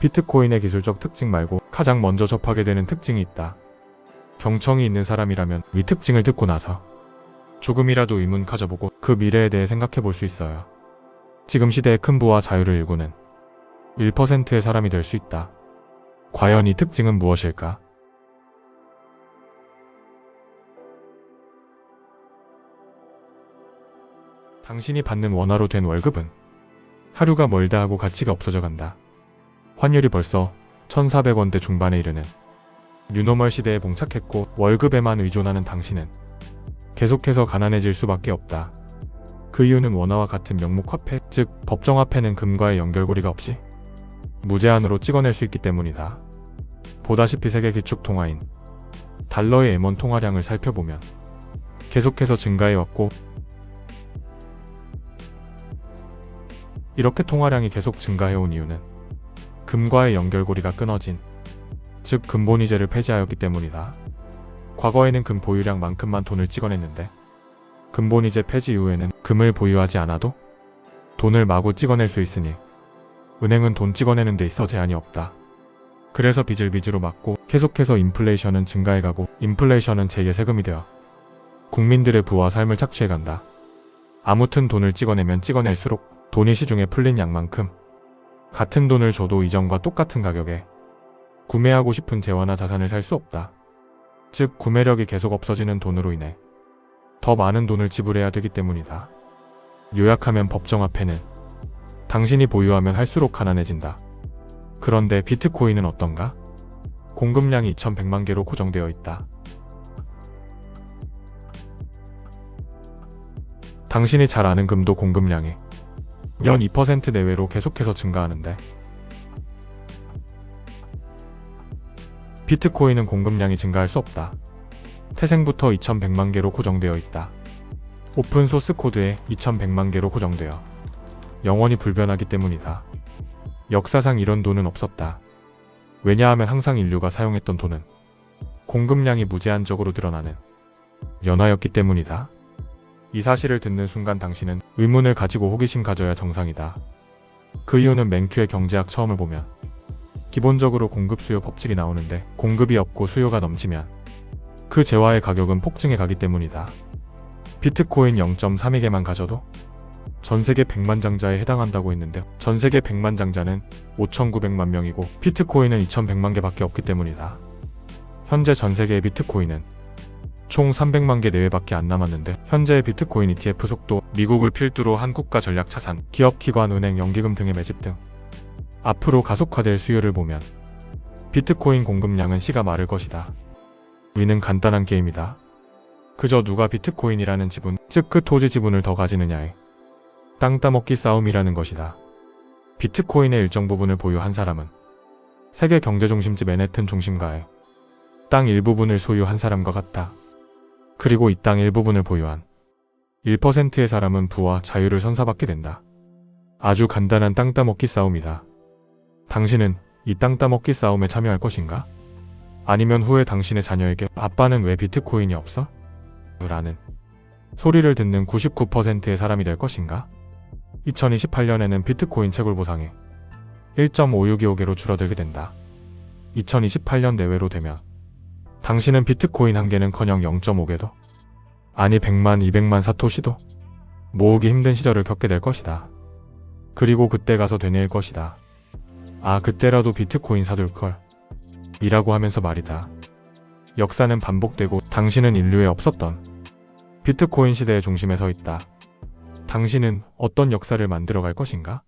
비트코인의 기술적 특징 말고 가장 먼저 접하게 되는 특징이 있다. 경청이 있는 사람이라면 위 특징을 듣고 나서 조금이라도 의문 가져보고 그 미래에 대해 생각해 볼 수 있어요. 지금 시대의 큰 부와 자유를 일구는 1%의 사람이 될 수 있다. 과연 이 특징은 무엇일까? 당신이 받는 원화로 된 월급은 하루가 멀다 하고 가치가 없어져 간다. 환율이 벌써 1,400원대 중반에 이르는 뉴노멀 시대에 봉착했고 월급에만 의존하는 당신은 계속해서 가난해질 수밖에 없다. 그 이유는 원화와 같은 명목 화폐, 즉 법정 화폐는 금과의 연결고리가 없이 무제한으로 찍어낼 수 있기 때문이다. 보다시피 세계 기축 통화인 달러의 M1 통화량을 살펴보면 계속해서 증가해 왔고 이렇게 통화량이 계속 증가해 온 이유는 금과의 연결고리가 끊어진 즉 근본이제를 폐지하였기 때문이다. 과거에는 금 보유량만큼만 돈을 찍어냈는데 근본이제 폐지 이후에는 금을 보유하지 않아도 돈을 마구 찍어낼 수 있으니 은행은 돈 찍어내는 데 있어 제한이 없다. 그래서 빚을 빚으로 막고 계속해서 인플레이션은 증가해가고 인플레이션은 제2의 세금이 되어 국민들의 부와 삶을 착취해간다. 아무튼 돈을 찍어내면 찍어낼수록 돈이 시중에 풀린 양만큼 같은 돈을 줘도 이전과 똑같은 가격에 구매하고 싶은 재화나 자산을 살 수 없다. 즉 구매력이 계속 없어지는 돈으로 인해 더 많은 돈을 지불해야 되기 때문이다. 요약하면 법정 화폐는 당신이 보유하면 할수록 가난해진다. 그런데 비트코인은 어떤가? 공급량이 2100만 개로 고정되어 있다. 당신이 잘 아는 금도 공급량이 연 2% 내외로 계속해서 증가하는데 비트코인은 공급량이 증가할 수 없다. 태생부터 2100만 개로 고정되어 있다. 오픈 소스 코드에 2100만 개로 고정되어 영원히 불변하기 때문이다. 역사상 이런 돈은 없었다. 왜냐하면 항상 인류가 사용했던 돈은 공급량이 무제한적으로 드러나는 연화였기 때문이다. 이 사실을 듣는 순간 당신은 의문을 가지고 호기심 가져야 정상이다. 그 이유는 맨큐의 경제학 처음을 보면 기본적으로 공급 수요 법칙이 나오는데 공급이 없고 수요가 넘치면 그 재화의 가격은 폭증해 가기 때문이다. 비트코인 0.32개만 가져도 전 세계 100만 장자에 해당한다고 했는데 전 세계 100만 장자는 5,900만 명이고 비트코인은 2,100만 개밖에 없기 때문이다. 현재 전 세계의 비트코인은 총 300만 개 내외밖에 안 남았는데 현재의 비트코인 ETF 속도 미국을 필두로 한 국가 전략 자산, 기업, 기관, 은행, 연기금 등의 매집 등 앞으로 가속화될 수요를 보면 비트코인 공급량은 시가 마를 것이다. 위는 간단한 게임이다. 그저 누가 비트코인이라는 지분, 즉 그 토지 지분을 더 가지느냐에 땅 따먹기 싸움이라는 것이다. 비트코인의 일정 부분을 보유한 사람은 세계 경제 중심지 맨해튼 중심가에 땅 일부분을 소유한 사람과 같다. 그리고 이 땅 일부분을 보유한 1%의 사람은 부와 자유를 선사받게 된다. 아주 간단한 땅 따먹기 싸움이다. 당신은 이 땅 따먹기 싸움에 참여할 것인가? 아니면 후에 당신의 자녀에게 아빠는 왜 비트코인이 없어? 라는 소리를 듣는 99%의 사람이 될 것인가? 2028년에는 비트코인 채굴 보상이 1.5625개로 줄어들게 된다. 2028년 내외로 되면 당신은 비트코인 한 개는커녕 0.5개도 아니 100만 200만 사토시도 모으기 힘든 시절을 겪게 될 것이다. 그리고 그때 가서 되뇌일 것이다. 아 그때라도 비트코인 사둘 걸 이라고 하면서 말이다. 역사는 반복되고 당신은 인류에 없었던 비트코인 시대의 중심에 서 있다. 당신은 어떤 역사를 만들어 갈 것인가?